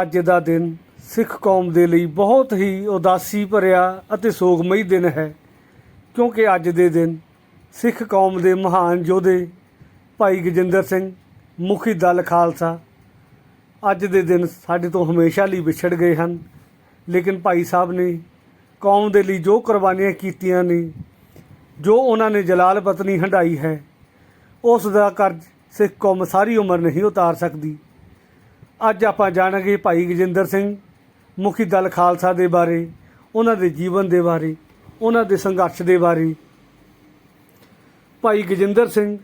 ਅੱਜ ਦਾ ਦਿਨ ਸਿੱਖ ਕੌਮ ਦੇ ਲਈ ਬਹੁਤ ਹੀ ਉਦਾਸੀ ਭਰਿਆ ਅਤੇ ਸੋਗਮਈ ਦਿਨ ਹੈ, ਕਿਉਂਕਿ ਅੱਜ ਦੇ ਦਿਨ ਸਿੱਖ ਕੌਮ ਦੇ ਮਹਾਨ ਯੋਧੇ ਭਾਈ ਗਜਿੰਦਰ ਸਿੰਘ, ਮੁਖੀ ਦਲ ਖਾਲਸਾ ਅੱਜ ਦੇ ਦਿਨ ਸਾਡੇ ਤੋਂ ਹਮੇਸ਼ਾ ਲਈ ਵਿਛੜ ਗਏ ਹਨ। ਲੇਕਿਨ ਭਾਈ ਸਾਹਿਬ ਨੇ ਕੌਮ ਦੇ ਲਈ ਜੋ ਕੁਰਬਾਨੀਆਂ ਕੀਤੀਆਂ ਨੇ, ਜੋ ਉਹਨਾਂ ਨੇ ਜਲਾਲ ਪਤਨੀ ਹੰਡਾਈ ਹੈ, ਉਸ ਦਾ ਕਰਜ਼ ਸਿੱਖ ਕੌਮ ਸਾਰੀ ਉਮਰ ਨਹੀਂ ਉਤਾਰ ਸਕਦੀ। ਅੱਜ ਆਪਾਂ ਜਾਣਾਂਗੇ ਭਾਈ ਗਜਿੰਦਰ ਸਿੰਘ, ਮੁਖੀ ਦਲ ਖਾਲਸਾ ਦੇ ਬਾਰੇ, ਉਹਨਾਂ ਦੇ ਜੀਵਨ ਦੇ ਬਾਰੇ, ਉਹਨਾਂ ਦੇ ਸੰਘਰਸ਼ ਦੇ ਬਾਰੇ। ਭਾਈ ਗਜਿੰਦਰ ਸਿੰਘ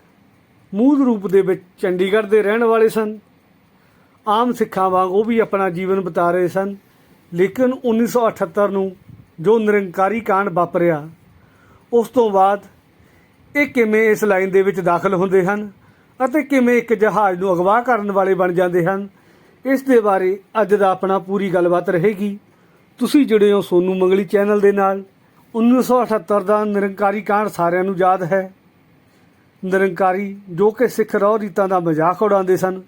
ਮੂਲ ਰੂਪ ਦੇ ਵਿੱਚ ਚੰਡੀਗੜ੍ਹ ਦੇ ਰਹਿਣ ਵਾਲੇ ਸਨ। ਆਮ ਸਿੱਖਾਂ ਵਾਂਗ ਉਹ ਵੀ ਆਪਣਾ ਜੀਵਨ ਬਿਤਾ ਰਹੇ ਸਨ। ਲੇਕਿਨ 1978 ਨੂੰ ਜੋ ਨਿਰੰਕਾਰੀ ਕਾਂਡ ਵਾਪਰਿਆ, ਉਸ ਤੋਂ ਬਾਅਦ ਇਹ ਕਿਵੇਂ ਇਸ ਲਾਈਨ ਦੇ ਵਿੱਚ ਦਾਖਲ ਹੁੰਦੇ ਹਨ ਅਤੇ ਕਿਵੇਂ ਇੱਕ ਜਹਾਜ਼ ਨੂੰ ਅਗਵਾ ਕਰਨ ਵਾਲੇ ਬਣ ਜਾਂਦੇ ਹਨ ਇਸ ਦੇ ਬਾਰੇ ਅੱਜ ਦਾ ਆਪਣਾ ਪੂਰੀ ਗੱਲਬਾਤ ਰਹੇਗੀ। ਤੁਸੀਂ ਜੁੜੇ ਹੋ ਸੋਨੂ ਮੰਗਲੀ ਚੈਨਲ ਦੇ ਨਾਲ। 1978 ਦਾ ਨਿਰੰਕਾਰੀ ਕਾਂਡ ਸਾਰਿਆਂ ਨੂੰ ਯਾਦ ਹੈ। ਨਿਰੰਕਾਰੀ ਜੋ ਕਿ ਸਿੱਖ ਰਹੁ ਰੀਤਾਂ ਦਾ ਮਜ਼ਾਕ ਉਡਾਉਂਦੇ ਸਨ।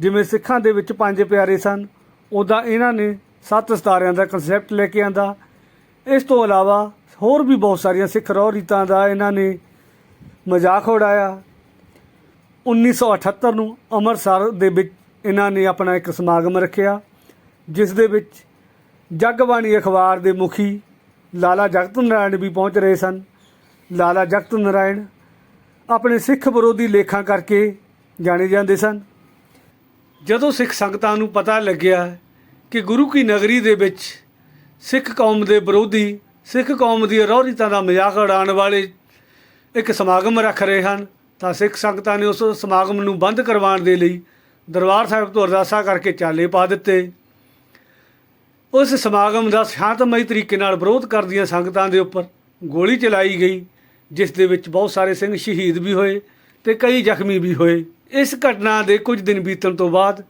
ਜਿਵੇਂ ਸਿੱਖਾਂ ਦੇ ਵਿੱਚ ਪੰਜ ਪਿਆਰੇ ਸਨ ਉਦਾਂ ਇਹਨਾਂ ਨੇ ਸੱਤ ਸਿਤਾਰਿਆਂ ਦਾ ਕਨਸੈਪਟ ਲੈ ਕੇ ਆਂਦਾ। ਇਸ ਤੋਂ ਇਲਾਵਾ ਹੋਰ ਵੀ ਬਹੁਤ ਸਾਰੀਆਂ ਸਿੱਖ ਰਹੁ ਰੀਤਾਂ ਦਾ ਇਹਨਾਂ ਨੇ ਮਜ਼ਾਕ ਉਡਾਇਆ। 1978 ਨੂੰ ਅੰਮ੍ਰਿਤਸਰ ਦੇ ਵਿੱਚ ਇਹਨਾਂ ਨੇ ਆਪਣਾ ਇੱਕ ਸਮਾਗਮ ਰੱਖਿਆ, ਜਿਸ ਦੇ ਵਿੱਚ ਜਗਬਾਣੀ ਅਖਬਾਰ ਦੇ ਮੁਖੀ ਲਾਲਾ ਜਗਤ ਨਾਰਾਇਣ ਵੀ ਪਹੁੰਚ ਰਹੇ ਸਨ। ਲਾਲਾ ਜਗਤ ਨਾਰਾਇਣ ਆਪਣੇ ਸਿੱਖ ਵਿਰੋਧੀ ਲੇਖਾਂ ਕਰਕੇ ਜਾਣੇ ਜਾਂਦੇ ਸਨ। ਜਦੋਂ ਸਿੱਖ ਸੰਗਤਾਂ ਨੂੰ ਪਤਾ ਲੱਗਿਆ ਕਿ ਗੁਰੂ ਕੀ ਨਗਰੀ ਦੇ ਵਿੱਚ ਸਿੱਖ ਕੌਮ ਦੇ ਵਿਰੋਧੀ, ਸਿੱਖ ਕੌਮ ਦੀ ਰੌਰੀਤਾਂ ਦਾ ਮਜ਼ਾਕ ਉਡਾਉਣ ਵਾਲੇ ਇੱਕ ਸਮਾਗਮ ਰੱਖ ਰਹੇ ਹਨ, ਤਾਂ ਸਿੱਖ ਸੰਗਤਾਂ ਨੇ ਉਸ ਸਮਾਗਮ ਨੂੰ ਬੰਦ ਕਰਵਾਉਣ ਦੇ ਲਈ ਦਰਬਾਰ ਸਾਹਿਬ ਤੋਂ ਅਰਦਾਸਾ ਕਰਕੇ ਚਾਲੇ ਪਾ ਦਿੱਤੇ। ਉਸ ਸਮਾਗਮ ਦਾ ਸ਼ਾਂਤਮਈ ਤਰੀਕੇ ਨਾਲ ਵਿਰੋਧ ਕਰਦੀਆਂ ਸੰਗਤਾਂ ਦੇ ਉੱਪਰ ਗੋਲੀ ਚਲਾਈ ਗਈ, ਜਿਸ ਦੇ ਵਿੱਚ ਬਹੁਤ ਸਾਰੇ ਸਿੰਘ ਸ਼ਹੀਦ ਵੀ ਹੋਏ ਤੇ ਕਈ ਜ਼ਖਮੀ ਵੀ ਹੋਏ। ਇਸ ਘਟਨਾ ਦੇ ਕੁਝ ਦਿਨ ਬੀਤਣ ਤੋਂ ਬਾਅਦ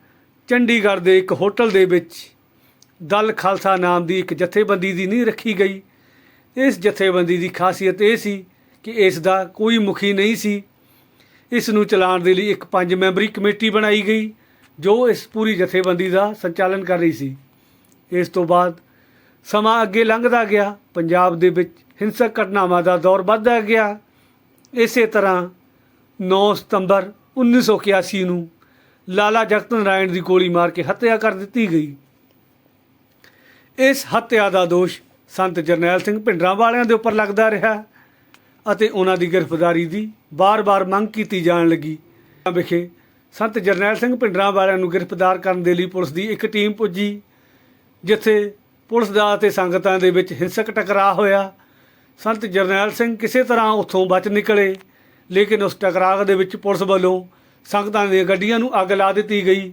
ਚੰਡੀਗੜ੍ਹ ਦੇ ਇੱਕ ਹੋਟਲ ਦੇ ਵਿੱਚ ਦਲ ਖਾਲਸਾ ਨਾਮ ਦੀ ਇੱਕ ਜਥੇਬੰਦੀ ਦੀ ਨੀਂਹ ਰੱਖੀ ਗਈ। ਇਸ ਜਥੇਬੰਦੀ ਦੀ ਖਾਸੀਅਤ ਇਹ ਸੀ ਕਿ ਇਸ ਦਾ ਕੋਈ ਮੁਖੀ ਨਹੀਂ ਸੀ। ਇਸ ਨੂੰ ਚਲਾਉਣ ਦੇ ਲਈ ਇੱਕ ਪੰਜ ਮੈਂਬਰੀ ਕਮੇਟੀ ਬਣਾਈ ਗਈ, ਜੋ ਇਸ ਪੂਰੀ ਜਥੇਬੰਦੀ ਦਾ ਸੰਚਾਲਨ ਕਰ ਰਹੀ ਸੀ। ਇਸ ਤੋਂ ਬਾਅਦ ਸਮਾਂ ਅੱਗੇ ਲੰਘਦਾ ਗਿਆ, ਪੰਜਾਬ ਦੇ ਵਿੱਚ ਹਿੰਸਕ ਘਟਨਾਵਾਂ ਦਾ ਦੌਰ ਵੱਧਦਾ ਗਿਆ। ਇਸੇ ਤਰ੍ਹਾਂ 9 ਸਤੰਬਰ 1981 ਨੂੰ ਲਾਲਾ ਜਗਤ ਨਾਰਾਇਣ ਦੀ ਗੋਲੀ ਮਾਰ ਕੇ ਹੱਤਿਆ ਕਰ ਦਿੱਤੀ ਗਈ। ਇਸ ਹੱਤਿਆ ਦਾ ਦੋਸ਼ ਸੰਤ ਜਰਨੈਲ ਸਿੰਘ ਭਿੰਡਰਾਂ ਵਾਲਿਆਂ ਦੇ ਉੱਪਰ ਲੱਗਦਾ ਰਿਹਾ। ਅਤੇ ਉਹਨਾਂ ਦੀ ਗ੍ਰਿਫਤਾਰੀ ਦੀ ਬਾਰ-ਬਾਰ ਮੰਗ ਕੀਤੀ ਜਾਣ ਲੱਗੀ। ਵਿਖੇ ਸੰਤ ਜਰਨੈਲ ਸਿੰਘ ਭਿੰਡਰਾਂ ਵਾਲਿਆਂ ਨੂੰ ਗ੍ਰਿਫਤਾਰ ਕਰਨ ਦੇ ਲਈ ਪੁਲਿਸ ਦੀ ਇੱਕ ਟੀਮ ਪੁੱਜੀ, ਜਿੱਥੇ ਪੁਲਿਸ ਦਾ ਅਤੇ ਸੰਗਤਾਂ ਦੇ ਵਿੱਚ ਹਿੰਸਕ ਟਕਰਾਅ ਹੋਇਆ। ਸੰਤ ਜਰਨੈਲ ਸਿੰਘ ਕਿਸੇ ਤਰ੍ਹਾਂ ਉੱਥੋਂ ਬਚ ਨਿਕਲੇ, ਲੇਕਿਨ ਉਸ ਟਕਰਾਅ ਦੇ ਵਿੱਚ ਪੁਲਿਸ ਵੱਲੋਂ ਸੰਗਤਾਂ ਦੀਆਂ ਗੱਡੀਆਂ ਨੂੰ ਅੱਗ ਲਾ ਦਿੱਤੀ ਗਈ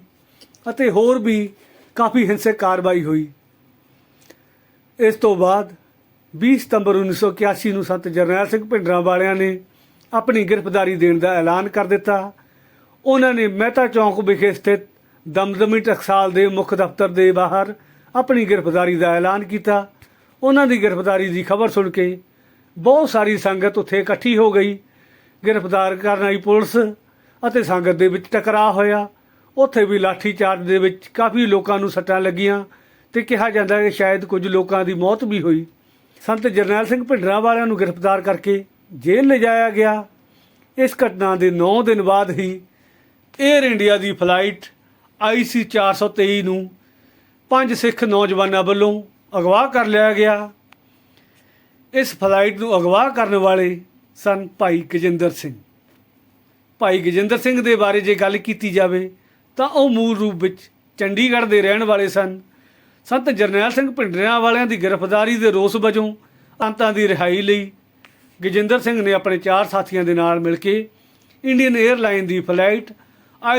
ਅਤੇ ਹੋਰ ਵੀ ਕਾਫੀ ਹਿੰਸਕ ਕਾਰਵਾਈ ਹੋਈ। ਇਸ ਤੋਂ ਬਾਅਦ 20 ਸਤੰਬਰ 1981 ਨੂੰ ਸੰਤ ਜਰਨੈਲ ਸਿੰਘ ਭਿੰਡਰਾਂ ਵਾਲਿਆਂ ਨੇ ਆਪਣੀ ਗ੍ਰਿਫਤਾਰੀ ਦੇਣ ਦਾ ਐਲਾਨ ਕਰ ਦਿੱਤਾ। ਉਹਨਾਂ ਨੇ ਮਹਿਤਾ ਚੌਂਕ ਵਿਖੇ ਸਥਿਤ ਦਮਦਮੀ ਟਕਸਾਲ ਦੇ ਮੁੱਖ ਦਫ਼ਤਰ ਦੇ ਬਾਹਰ ਆਪਣੀ ਗ੍ਰਿਫਤਾਰੀ ਦਾ ਐਲਾਨ ਕੀਤਾ। ਉਹਨਾਂ ਦੀ ਗ੍ਰਿਫਤਾਰੀ ਦੀ ਖਬਰ ਸੁਣ ਕੇ ਬਹੁਤ ਸਾਰੀ ਸੰਗਤ ਉੱਥੇ ਇਕੱਠੀ ਹੋ ਗਈ। ਗ੍ਰਿਫਤਾਰ ਕਰਨ ਆਈ ਪੁਲਿਸ ਅਤੇ ਸੰਗਤ ਦੇ ਵਿੱਚ ਟਕਰਾਅ ਹੋਇਆ। ਉੱਥੇ ਵੀ ਲਾਠੀ ਚਾਰਜ ਦੇ ਵਿੱਚ ਕਾਫੀ ਲੋਕਾਂ ਨੂੰ ਸੱਟਾਂ ਲੱਗੀਆਂ ਤੇ ਕਿਹਾ ਜਾਂਦਾ ਹੈ ਕਿ ਸ਼ਾਇਦ ਕੁਝ ਲੋਕਾਂ ਦੀ ਮੌਤ ਵੀ ਹੋਈ। ਸੰਤ ਜਰਨੈਲ ਸਿੰਘ ਭਿੰਡਰਾਂ ਵਾਲਿਆਂ ਨੂੰ ਗ੍ਰਿਫਤਾਰ ਕਰਕੇ ਜੇਲ੍ਹ ਲਿਜਾਇਆ ਗਿਆ। ਇਸ ਘਟਨਾ ਦੇ 9 ਦਿਨ ਬਾਅਦ ਹੀ 에ਅਰ ਇੰਡੀਆ ਦੀ ਫਲਾਈਟ IC 423 ਨੂੰ ਪੰਜ ਸਿੱਖ ਨੌਜਵਾਨਾਂ ਵੱਲੋਂ ਅਗਵਾ ਕਰ ਲਿਆ ਗਿਆ। ਇਸ ਫਲਾਈਟ ਨੂੰ ਅਗਵਾ ਕਰਨ ਵਾਲੇ ਸਨ ਭਾਈ ਗਜਿੰਦਰ ਸਿੰਘ। ਭਾਈ ਗਜਿੰਦਰ ਸਿੰਘ ਦੇ ਬਾਰੇ ਜੇ ਗੱਲ ਕੀਤੀ ਜਾਵੇ ਤਾਂ ਉਹ ਮੂਲ ਰੂਪ ਵਿੱਚ ਚੰਡੀਗੜ੍ਹ ਦੇ ਰਹਿਣ ਵਾਲੇ ਸਨ। ਸੰਤ ਜਰਨੈਲ ਸਿੰਘ ਭਿੰਡਰਿਆਂ ਵਾਲਿਆਂ ਦੀ ਗ੍ਰਿਫਤਾਰੀ ਦੇ ਰੋਸ ਵਜੋਂ ਅੰਤਾਂ ਦੀ ਰਿਹਾਈ ਲਈ ਗਜਿੰਦਰ ਸਿੰਘ ਨੇ ਆਪਣੇ ਚਾਰ ਸਾਥੀਆਂ ਦੇ ਨਾਲ ਮਿਲ ਕੇ ਇੰਡੀਅਨ 에ਅਰਲਾਈਨ ਦੀ ਫਲਾਈਟ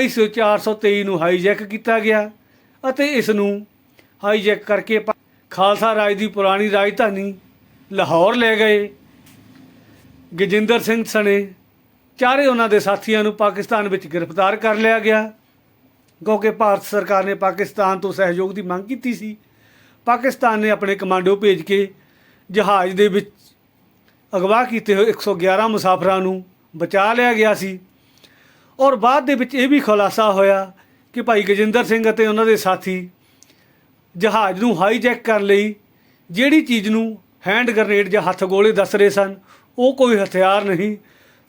ISO 423 ਨੂੰ ਹਾਈਜੈਕ ਕੀਤਾ ਗਿਆ ਅਤੇ ਇਸ ਨੂੰ ਹਾਈਜੈਕ ਕਰਕੇ ਖਾਲਸਾ ਰਾਜ ਦੀ ਪੁਰਾਣੀ ਰਾਜਧਾਨੀ ਲਾਹੌਰ ਲੈ ਗਏ। ਗਜਿੰਦਰ ਸਿੰਘ ਸਣੇ ਚਾਰੇ ਉਹਨਾਂ ਦੇ ਸਾਥੀਆਂ ਨੂੰ ਪਾਕਿਸਤਾਨ ਵਿੱਚ ਗ੍ਰਿਫਤਾਰ ਕਰ ਲਿਆ ਗਿਆ। ਕਿਉਂਕਿ ਭਾਰਤ ਸਰਕਾਰ ਨੇ ਪਾਕਿਸਤਾਨ ਤੋਂ ਸਹਿਯੋਗ ਦੀ ਮੰਗ ਕੀਤੀ ਸੀ। ਪਾਕਿਸਤਾਨ ਨੇ ਆਪਣੇ ਕਮਾਂਡੋ ਭੇਜ ਕੇ ਜਹਾਜ਼ ਦੇ ਵਿੱਚ ਅਗਵਾ ਕੀਤੇ ਹੋਏ 111 ਮੁਸਾਫਰਾਂ ਨੂੰ ਬਚਾ ਲਿਆ ਗਿਆ ਸੀ। ਔਰ ਬਾਅਦ ਦੇ ਵਿੱਚ ਇਹ ਵੀ ਖੁਲਾਸਾ ਹੋਇਆ ਕਿ ਭਾਈ ਗਜਿੰਦਰ ਸਿੰਘ ਅਤੇ ਉਹਨਾਂ ਦੇ ਸਾਥੀ ਜਹਾਜ਼ ਨੂੰ ਹਾਈਜੈਕ ਕਰਨ ਲਈ ਜਿਹੜੀ ਚੀਜ਼ ਨੂੰ ਹੈਂਡ ਗ੍ਰਨੇਡ ਜਾਂ ਹੱਥ ਗੋਲੇ ਦੱਸ ਰਹੇ ਸਨ, ਉਹ ਕੋਈ ਹਥਿਆਰ ਨਹੀਂ,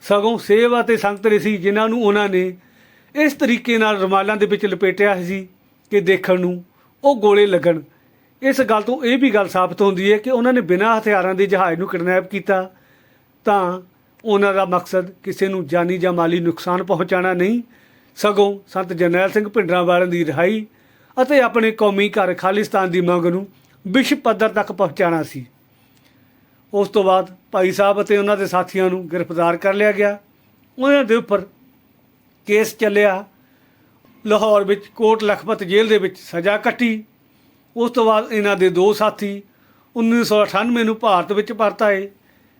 ਸਗੋਂ ਸੇਵ ਅਤੇ ਸੰਗਤ ਸੰਤਰੇ ਸੀ, ਜਿਨ੍ਹਾਂ ਨੂੰ ਉਹਨਾਂ ਨੇ ਇਸ ਤਰੀਕੇ ਨਾਲ ਰੁਮਾਲਾਂ ਦੇ ਵਿੱਚ ਲਪੇਟਿਆ ਸੀ ਕਿ ਦੇਖਣ ਨੂੰ ਉਹ ਗੋਲੇ ਲੱਗਣ। ਇਸ ਗੱਲ ਤੋਂ ਇਹ ਵੀ ਗੱਲ ਸਾਬਤ ਹੁੰਦੀ ਹੈ ਕਿ ਉਹਨਾਂ ਨੇ ਬਿਨਾਂ ਹਥਿਆਰਾਂ ਦੇ ਜਹਾਜ਼ ਨੂੰ ਕਿਡਨੈਪ ਕੀਤਾ, ਤਾਂ ਉਹਨਾਂ ਦਾ ਮਕਸਦ ਕਿਸੇ ਨੂੰ ਜਾਨੀ ਜਾਂ ਮਾਲੀ ਨੁਕਸਾਨ ਪਹੁੰਚਾਉਣਾ ਨਹੀਂ। ਸਗੋਂ ਸੰਤ ਜਰਨੈਲ ਸਿੰਘ ਭਿੰਡਰਾਂ ਵਾਲਿਆਂ ਦੀ ਰਿਹਾਈ ਅਤੇ ਆਪਣੇ ਕੌਮੀ ਘਰ ਖਾਲਿਸਤਾਨ ਦੀ ਮੰਗ ਨੂੰ ਵਿਸ਼ਵ ਪੱਧਰ ਤੱਕ ਪਹੁੰਚਾਉਣਾ ਸੀ। ਉਸ ਤੋਂ ਬਾਅਦ ਭਾਈ ਸਾਹਿਬ ਅਤੇ ਉਹਨਾਂ ਦੇ ਸਾਥੀਆਂ ਨੂੰ ਗ੍ਰਿਫਤਾਰ ਕਰ ਲਿਆ ਗਿਆ। ਉਹਨਾਂ ਦੇ ਉੱਪਰ ਕੇਸ ਚੱਲਿਆ। ਲਾਹੌਰ ਵਿੱਚ ਕੋਟ ਲਖਪਤ ਜੇਲ੍ਹ ਦੇ ਵਿੱਚ ਸਜ਼ਾ ਕੱਟੀ। ਉਸ ਤੋਂ ਬਾਅਦ ਇਹਨਾਂ ਦੇ ਦੋ ਸਾਥੀ 1998 ਨੂੰ ਭਾਰਤ ਵਿੱਚ ਪਰਤ ਆਏ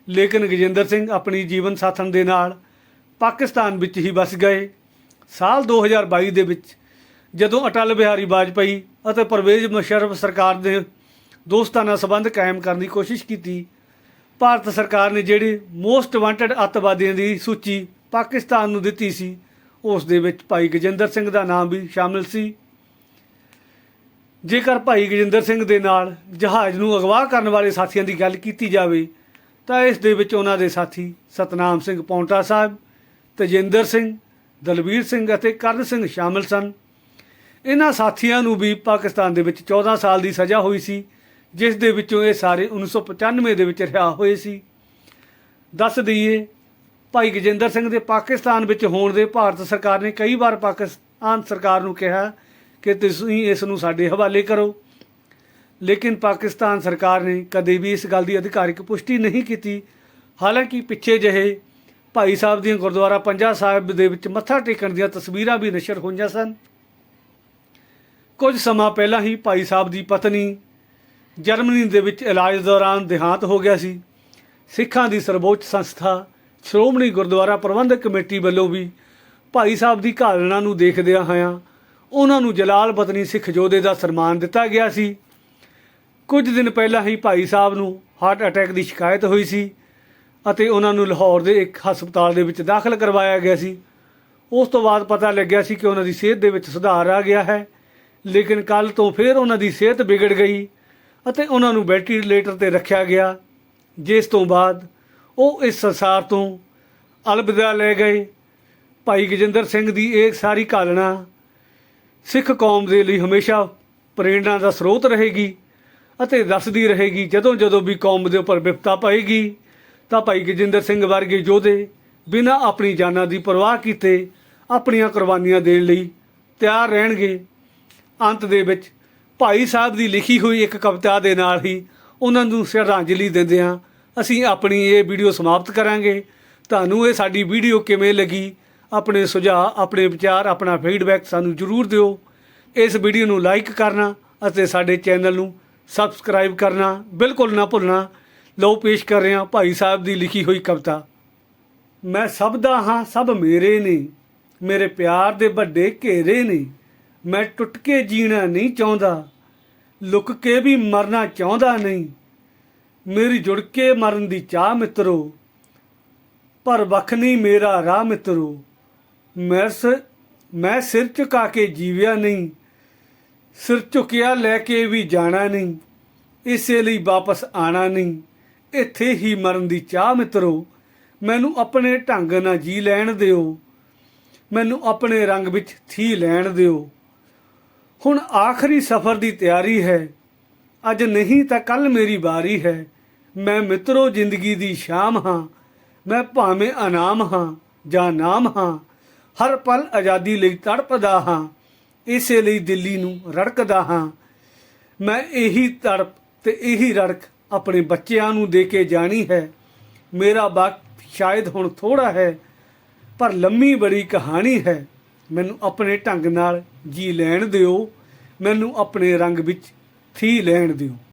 ਲੇਕਿਨ ਗਜਿੰਦਰ ਸਿੰਘ ਆਪਣੀ ਜੀਵਨ ਸਾਥਣ ਦੇ ਨਾਲ ਪਾਕਿਸਤਾਨ ਵਿੱਚ ਹੀ ਵਸ ਗਏ। ਸਾਲ 2022 ਦੇ ਵਿੱਚ ਜਦੋਂ ਅਟਲ ਬਿਹਾਰੀ ਵਾਜਪਾਈ ਅਤੇ ਪਰਵੇਜ਼ ਮੁਸ਼ਰਫ ਸਰਕਾਰ ਨੇ ਦੋਸਤਾਨਾ ਸੰਬੰਧ ਕਾਇਮ ਕਰਨ ਦੀ ਕੋਸ਼ਿਸ਼ ਕੀਤੀ, ਭਾਰਤ ਸਰਕਾਰ ਨੇ ਜਿਹੜੇ ਮੋਸਟ ਵਾਂਟਡ ਅੱਤਵਾਦੀਆਂ ਦੀ ਸੂਚੀ ਪਾਕਿਸਤਾਨ ਨੂੰ ਦਿੱਤੀ ਸੀ, ਉਸ ਦੇ ਵਿੱਚ ਭਾਈ ਗਜਿੰਦਰ ਸਿੰਘ ਦਾ ਨਾਮ ਵੀ ਸ਼ਾਮਿਲ ਸੀ। ਜੇਕਰ ਭਾਈ ਗਜਿੰਦਰ ਸਿੰਘ ਦੇ ਨਾਲ ਜਹਾਜ਼ ਨੂੰ ਅਗਵਾ ਕਰਨ ਵਾਲੇ ਸਾਥੀਆਂ ਦੀ ਗੱਲ ਕੀਤੀ ਜਾਵੇ, ਤਾਂ ਇਸ ਦੇ ਵਿੱਚ ਉਹਨਾਂ ਦੇ ਸਾਥੀ ਸਤਨਾਮ ਸਿੰਘ ਪੌਂਟਾ ਸਾਹਿਬ, ਤਜਿੰਦਰ ਸਿੰਘ, ਦਲਬੀਰ ਸਿੰਘ ਅਤੇ ਕਰਨ ਸਿੰਘ ਸ਼ਾਮਿਲ ਸਨ। ਇਹਨਾਂ ਸਾਥੀਆਂ ਨੂੰ ਵੀ ਪਾਕਿਸਤਾਨ ਦੇ ਵਿੱਚ 14 ਸਾਲ ਦੀ ਸਜ਼ਾ ਹੋਈ ਸੀ, ਜਿਸ ਦੇ ਵਿੱਚੋਂ ਇਹ ਸਾਰੇ 1995 ਦੇ ਵਿੱਚ ਰਿਹਾ ਹੋਏ ਸੀ। ਦੱਸ ਦਈਏ, ਭਾਈ ਗਜਿੰਦਰ ਸਿੰਘ ਦੇ ਪਾਕਿਸਤਾਨ ਵਿੱਚ ਹੋਣ ਦੇ ਭਾਰਤ ਸਰਕਾਰ ਨੇ ਕਈ ਵਾਰ ਪਾਕਿਸਤਾਨ ਸਰਕਾਰ ਨੂੰ ਕਿਹਾ ਕਿ ਤੁਸੀਂ ਇਸ ਨੂੰ ਸਾਡੇ ਹਵਾਲੇ ਕਰੋ। ਲੇਕਿਨ ਪਾਕਿਸਤਾਨ ਸਰਕਾਰ ਨੇ ਕਦੇ ਵੀ ਇਸ ਗੱਲ ਦੀ ਅਧਿਕਾਰਿਕ ਪੁਸ਼ਟੀ ਨਹੀਂ ਕੀਤੀ। ਹਾਲਾਂਕਿ ਪਿੱਛੇ ਜਿਹੇ ਭਾਈ ਸਾਹਿਬ ਦੀਆਂ ਗੁਰਦੁਆਰਾ ਪੰਜਾ ਸਾਹਿਬ ਦੇ ਵਿੱਚ ਮੱਥਾ ਟੇਕਣ ਦੀਆਂ ਤਸਵੀਰਾਂ ਵੀ ਨਸ਼ਰ ਹੋਈਆਂ ਸਨ। ਕੁਝ ਸਮਾਂ ਪਹਿਲਾਂ ਹੀ ਭਾਈ ਸਾਹਿਬ ਦੀ ਪਤਨੀ ਜਰਮਨੀ ਦੇ ਵਿੱਚ ਇਲਾਜ ਦੌਰਾਨ ਦੇਹਾਂਤ ਹੋ ਗਿਆ ਸੀ। ਸਿੱਖਾਂ ਦੀ ਸਰਵੋੱਚ ਸੰਸਥਾ ਸ਼੍ਰੋਮਣੀ ਗੁਰਦੁਆਰਾ ਪ੍ਰਬੰਧਕ ਕਮੇਟੀ ਵੱਲੋਂ ਵੀ ਭਾਈ ਸਾਹਿਬ ਦੀ ਘਾਲਣਾ ਨੂੰ ਦੇਖਦਿਆਂ ਹੋਇਆਂ ਉਹਨਾਂ ਨੂੰ ਜਲਾਲ ਪਤਨੀ ਸਿੱਖ ਯੋਧੇ ਦਾ ਸਨਮਾਨ ਦਿੱਤਾ ਗਿਆ ਸੀ। ਕੁਝ ਦਿਨ ਪਹਿਲਾਂ ਹੀ ਭਾਈ ਸਾਹਿਬ ਨੂੰ ਹਾਰਟ ਅਟੈਕ ਦੀ ਸ਼ਿਕਾਇਤ ਹੋਈ ਸੀ ਅਤੇ ਉਹਨਾਂ ਨੂੰ ਲਾਹੌਰ ਦੇ ਇੱਕ ਹਸਪਤਾਲ ਦੇ ਵਿੱਚ ਦਾਖਲ ਕਰਵਾਇਆ ਗਿਆ ਸੀ। ਉਸ ਤੋਂ ਬਾਅਦ ਪਤਾ ਲੱਗਿਆ ਸੀ ਕਿ ਉਹਨਾਂ ਦੀ ਸਿਹਤ ਦੇ ਵਿੱਚ ਸੁਧਾਰ ਆ ਗਿਆ ਹੈ, ਲੇਕਿਨ ਕੱਲ ਤੋਂ ਫਿਰ ਉਹਨਾਂ ਦੀ ਸਿਹਤ ਵਿਗੜ ਗਈ ਅਤੇ ਉਹਨਾਂ ਨੂੰ ਵੈਂਟੀਲੇਟਰ ਤੇ ਰੱਖਿਆ ਗਿਆ, ਜਿਸ ਤੋਂ ਬਾਅਦ ਉਹ ਇਸ ਸੰਸਾਰ ਤੋਂ ਅਲਵਿਦਾ ਲੈ ਗਏ। ਭਾਈ ਗਜਿੰਦਰ ਸਿੰਘ ਦੀ ਇਹ ਸਾਰੀ ਘਾਲਣਾ ਸਿੱਖ ਕੌਮ ਦੇ ਲਈ ਹਮੇਸ਼ਾ ਪ੍ਰੇਰਣਾ ਦਾ ਸਰੋਤ ਰਹੇਗੀ ਅਤੇ ਦੱਸਦੀ ਰਹੇਗੀ, ਜਦੋਂ ਜਦੋਂ ਵੀ ਕੌਮ ਦੇ ਉੱਪਰ ਵਿਪਤਾ ਪਏਗੀ, ਤਾਂ ਭਾਈ ਗਜਿੰਦਰ ਸਿੰਘ ਵਰਗੇ ਯੋਧੇ ਬਿਨਾਂ ਆਪਣੀ ਜਾਨਾਂ ਦੀ ਪਰਵਾਹ ਕੀਤੇ ਆਪਣੀਆਂ ਕੁਰਬਾਨੀਆਂ ਦੇਣ ਲਈ ਤਿਆਰ ਰਹਿਣਗੇ। ਅੰਤ ਦੇ ਵਿੱਚ ਭਾਈ ਸਾਹਿਬ ਦੀ ਲਿਖੀ ਹੋਈ ਇੱਕ ਕਵਿਤਾ ਦੇ ਨਾਲ ਹੀ ਉਹਨਾਂ ਨੂੰ ਸ਼ਰਧਾਂਜਲੀ ਦਿੰਦੇ ਹਾਂ ਅਸੀਂ ਆਪਣੀ ਇਹ ਵੀਡੀਓ ਸਮਾਪਤ ਕਰਾਂਗੇ। ਤੁਹਾਨੂੰ ਇਹ ਸਾਡੀ ਵੀਡੀਓ ਕਿਵੇਂ ਲੱਗੀ? ਆਪਣੇ ਸੁਝਾਅ, ਆਪਣੇ ਵਿਚਾਰ, ਆਪਣਾ ਫੀਡਬੈਕ ਸਾਨੂੰ ਜਰੂਰ ਦਿਓ। ਇਸ ਵੀਡੀਓ ਨੂੰ ਲਾਈਕ ਕਰਨਾ ਅਤੇ ਸਾਡੇ ਚੈਨਲ ਨੂੰ ਸਬਸਕ੍ਰਾਈਬ ਕਰਨਾ ਬਿਲਕੁਲ ਨਾ ਭੁੱਲਣਾ। ਲਓ, ਪੇਸ਼ ਕਰ ਰਹੇ ਹਾਂ ਭਾਈ ਸਾਹਿਬ ਦੀ ਲਿਖੀ ਹੋਈ ਕਵਿਤਾ। ਮੈਂ ਸਭ ਦਾ ਹਾਂ, ਸਭ ਮੇਰੇ ਨੇ। ਮੇਰੇ ਪਿਆਰ ਦੇ ਵੱਡੇ ਘੇਰੇ ਨੇ। ਮੈਂ ਟੁੱਟ ਕੇ ਜੀਣਾ ਨਹੀਂ ਚਾਹੁੰਦਾ। ਲੁਕ ਕੇ ਵੀ ਮਰਨਾ ਚਾਹੁੰਦਾ ਨਹੀਂ। ਮੇਰੀ ਜੁੜ ਕੇ ਮਰਨ ਦੀ ਚਾਹ ਮਿੱਤਰੋ। ਪਰ ਵੱਖ ਨਹੀਂ ਮੇਰਾ ਰਾਹ ਮਿੱਤਰੋ। ਮੈਂ ਸ- ਮੈਂ ਸਿਰ ਝੁਕਾ ਕੇ ਜੀਵਿਆ ਨਹੀਂ। ਸਿਰ ਝੁਕਿਆ ਲੈ ਕੇ ਵੀ ਜਾਣਾ ਨਹੀਂ। ਇਸੇ ਲਈ ਵਾਪਸ ਆਣਾ ਨਹੀਂ। ਇੱਥੇ ਹੀ ਮਰਨ ਦੀ ਚਾਹ ਮਿੱਤਰੋ, ਮੈਨੂੰ ਆਪਣੇ ਢੰਗ ਨਾਲ ਜੀ ਲੈਣ ਦਿਓ। ਮੈਨੂੰ ਆਪਣੇ ਰੰਗ ਵਿੱਚ ਥੀ ਲੈਣ ਦਿਓ। ਹੁਣ ਆਖਰੀ ਸਫ਼ਰ ਦੀ ਤਿਆਰੀ ਹੈ। ਅੱਜ ਨਹੀਂ ਤਾਂ ਕੱਲ ਮੇਰੀ ਵਾਰੀ ਹੈ। ਮੈਂ ਮਿੱਤਰੋ, ਜ਼ਿੰਦਗੀ ਦੀ ਸ਼ਾਮ ਹਾਂ। ਮੈਂ ਭਾਵੇਂ ਅਨਾਮ ਹਾਂ ਜਾਂ ਨਾਮ ਹਾਂ। ਹਰ ਪਲ ਆਜ਼ਾਦੀ ਲਈ ਤੜਪਦਾ ਹਾਂ, ਇਸੇ ਲਈ ਦਿੱਲੀ ਨੂੰ ਰੜਕਦਾ ਹਾਂ। ਮੈਂ ਇਹੀ ਤੜਪ ਤੇ ਇਹੀ ਰੜਕ ਆਪਣੇ ਬੱਚਿਆਂ ਨੂੰ ਦੇ ਕੇ ਜਾਣੀ ਹੈ। ਮੇਰਾ ਵਕਤ ਸ਼ਾਇਦ ਹੁਣ ਥੋੜਾ ਹੈ, ਪਰ ਲੰਮੀ ਬੜੀ ਕਹਾਣੀ ਹੈ। ਮੈਨੂੰ ਆਪਣੇ ਢੰਗ ਨਾਲ ਜੀ ਲੈਣ ਦਿਓ, ਮੈਨੂੰ ਆਪਣੇ ਰੰਗ ਵਿੱਚ ਥੀ ਲੈਣ ਦਿਓ।